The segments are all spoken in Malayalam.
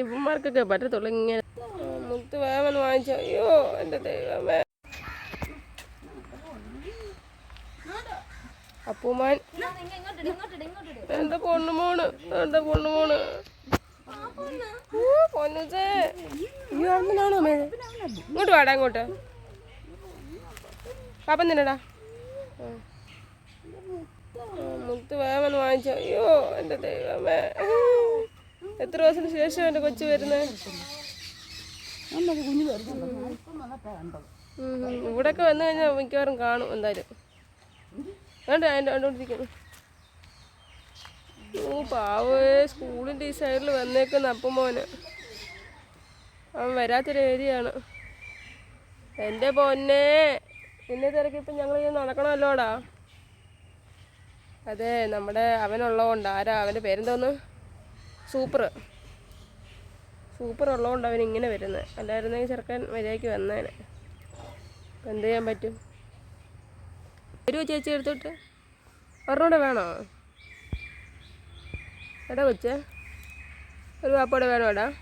ഇവന്മാർക്കൊക്കെ പറ്റത്തുള്ളൂ ഇങ്ങനെ. മുത്ത് വേവൻ വാങ്ങിച്ചോ. അയ്യോ എന്റെ ദൈവമേ. അപ്പൂമാൻ. എന്റെ പൊണ്ണു മോണ്? എന്റെ പൊണ്ണു മോണ്? മേ ഇങ്ങോട്ട് വാടാ ഇങ്ങോട്ട്. പാപ്പം തിന്നടാ. മുത്ത് വേവൻ വാങ്ങിച്ചോ. അയ്യോ എന്റെ ദൈവമേ. എത്ര ദിവസത്തിന് ശേഷം എന്റെ കൊച്ചു വരുന്നത് ഇവിടെയൊക്കെ വന്നു കഴിഞ്ഞാൽ മിക്കവാറും കാണും എന്തായാലും. വേണ്ട അതിന്റെ കണ്ടോണ്ടിരിക്കുന്നു. ഓ പാവേ സ്കൂളിന്റെ ഈ സൈഡിൽ വന്നേക്കുന്ന അപ്പം മോന് അവൻ വരാത്തൊരു ഏരിയയാണ്. എന്റെ പൊന്നെ നിന്നെ തിരക്കി ഇപ്പം ഞങ്ങൾ ഇങ്ങനെ നടക്കണമല്ലോടാ? അതെ നമ്മുടെ അവനുള്ളതുകൊണ്ട്. ആരാ? അവന്റെ പേരെന്തോന്ന്? സൂപ്പർ. സൂപ്പർ ഉള്ളതുകൊണ്ട് അവൻ ഇങ്ങനെ വരുന്നത് അല്ലായിരുന്നെങ്കിൽ ചെറുക്കൻ മര്യാദയ്ക്ക് വന്നേനെ. അപ്പം എന്ത് ചെയ്യാൻ പറ്റും? വരുമോ ചേച്ചി എടുത്തിട്ട്. ഒരെണ്ണൂടെ വേണോ? എടാ കൊച്ചേ. ഒരു വാപ്പോടെ വേണോ എടാ?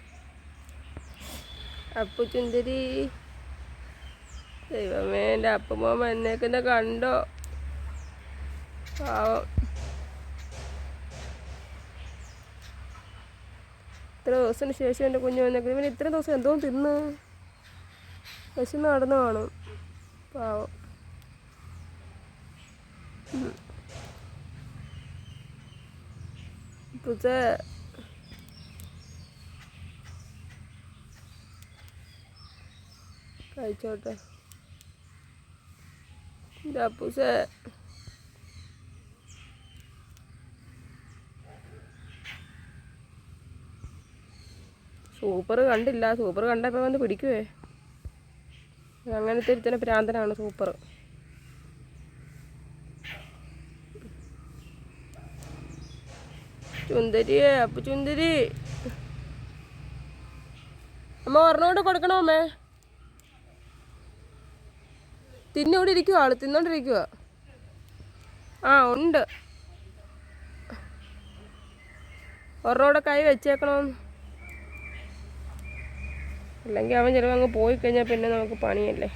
അപ്പു ചുന്ദരി. ദൈവമേ എന്റെ എന്നേക്കുന്ന കണ്ടോ? പാവം. ഇത്ര ദിവസത്തിന് ശേഷം എന്റെ കുഞ്ഞു വന്നേക്കുന്നത് പിന്നെ ഇത്ര ദിവസം എന്തോ തിന്ന്. വിശന്ന് നടന്നു കാണും. പാവം. പുച്ച. കഴിച്ചോട്ടെ. ഡപ്പൂസേ സൂപ്പർ കണ്ടില്ല. സൂപ്പർ കണ്ടപ്പോൾ വന്ന് പിടിക്കുവേ. അങ്ങനത്തെ ഇത്തരം പ്രാന്തനാണ് സൂപ്പർ. ചുന്ദരിയേ അപ്പു ചുന്ദരി. അമ്മ ഒരെണ്ണോട് കൊടുക്കണോ അമ്മേ? ആൾ തിന്നോണ്ടിരിക്കുക ആ ഉണ്ട്. ഒരെണ്ണോടെ കൈ വെച്ചേക്കണോന്ന്. അല്ലെങ്കിൽ അവൻ ചിലപ്പോൾ അങ്ങ് പോയി കഴിഞ്ഞാൽ പിന്നെ നമുക്ക് പണിയല്ലേ?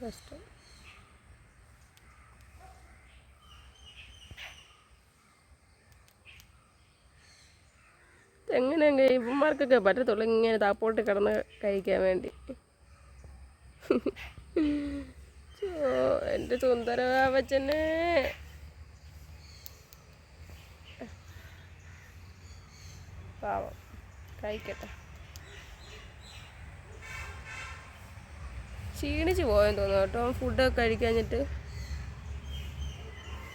കഷ്ടം എങ്ങനെയെങ്കിൽ ഇവന്മാർക്കൊക്കെ പറ്റത്തുള്ളൂ ഇങ്ങനെ താപ്പോട്ട് കിടന്ന് കഴിക്കാൻ വേണ്ടി. എന്റെ സുന്ദര പാവം. കഴിക്കട്ടെ. ക്ഷീണിച്ച് പോയെന്ന് തോന്നുന്നു കേട്ടോ. ഫുഡൊക്കെ കഴിക്കാഞ്ഞിട്ട്.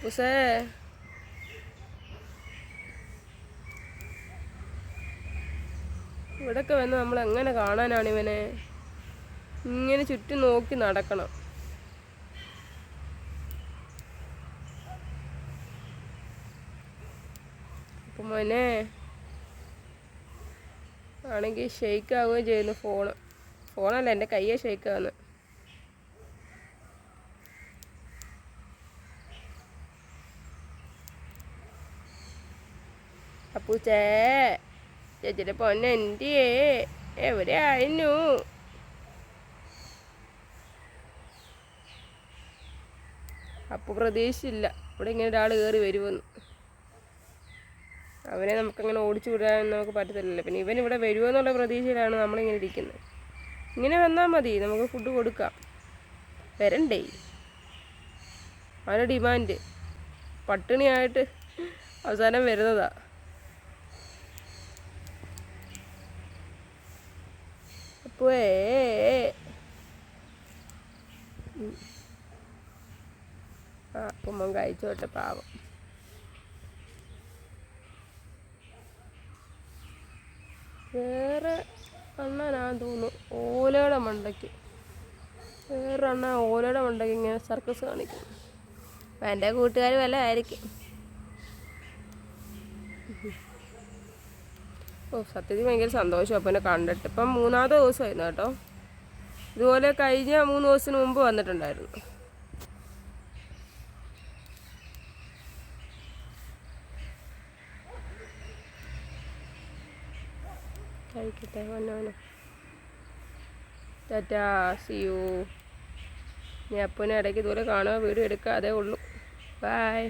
പുസേ. ഇവിടൊക്കെ വന്ന് നമ്മൾ എങ്ങനെ കാണാനാണ് ഇവനെ? ഇങ്ങനെ ചുറ്റും നോക്കി നടക്കണം. അപ്പം മോനെ ആണെങ്കിൽ ഷെയ്ക്ക് ആവുകയും ചെയ്യുന്നു. ഫോണ് ഫോണല്ല എന്റെ കയ്യെ ആവുന്നു. അപ്പൂച്ചേ ചേച്ചിയുടെ പൊന്നെ എന്തിയേ? എവിടെ ആയിരുന്നു അപ്പു പ്രതീക്ഷിച്ചില്ല. ഇവിടെ ഇങ്ങനെ ഒരാൾ കയറി വരുമെന്ന്. അവനെ നമുക്കങ്ങനെ ഓടിച്ചു വിടാൻ നമുക്ക് പറ്റത്തില്ലല്ലോ. പിന്നെ ഇവൻ ഇവിടെ വരുമെന്നുള്ള പ്രതീക്ഷയിലാണ് നമ്മളിങ്ങനെ ഇരിക്കുന്നത്. ഇങ്ങനെ വന്നാൽ മതി നമുക്ക് ഫുഡ് കൊടുക്കാം. വരണ്ടേ? അവന്റെ ഡിമാൻഡ് പട്ടിണിയായിട്ട് അവസാനം വരുന്നതാ. അപ്പേ ആ അപ്പം കഴിച്ചോട്ടെ പാവം. വേറെ അണ്ണനാന്ന് തോന്നുന്നു. ഓലയുടെ മണ്ടയ്ക്ക്. വേറെ അണ്ണ ഓലയുടെ മണ്ടയ്ക്ക് ഇങ്ങനെ സർക്കസ് കാണിക്കും അപ്പം എന്റെ കൂട്ടുകാർ വല്ല ആയിരിക്കും. ഓ സത്യത്തിൽ ഭയങ്കര സന്തോഷം. അപ്പം എന്നെ കണ്ടിട്ട്. ഇപ്പം മൂന്നാമത്തെ ദിവസമായിരുന്നു കേട്ടോ. ഇതുപോലെ കഴിഞ്ഞ മൂന്ന് ദിവസത്തിന് മുമ്പ് വന്നിട്ടുണ്ടായിരുന്നു. കഴിക്കട്ടെ പൊന്നോന് ടാറ്റാ സിയു ഞാൻ അപ്പനെ ഇടയ്ക്ക് ദൂരെ കാണുക വീഡിയോ എടുക്കുക അതേ ഉള്ളൂ. ബായ്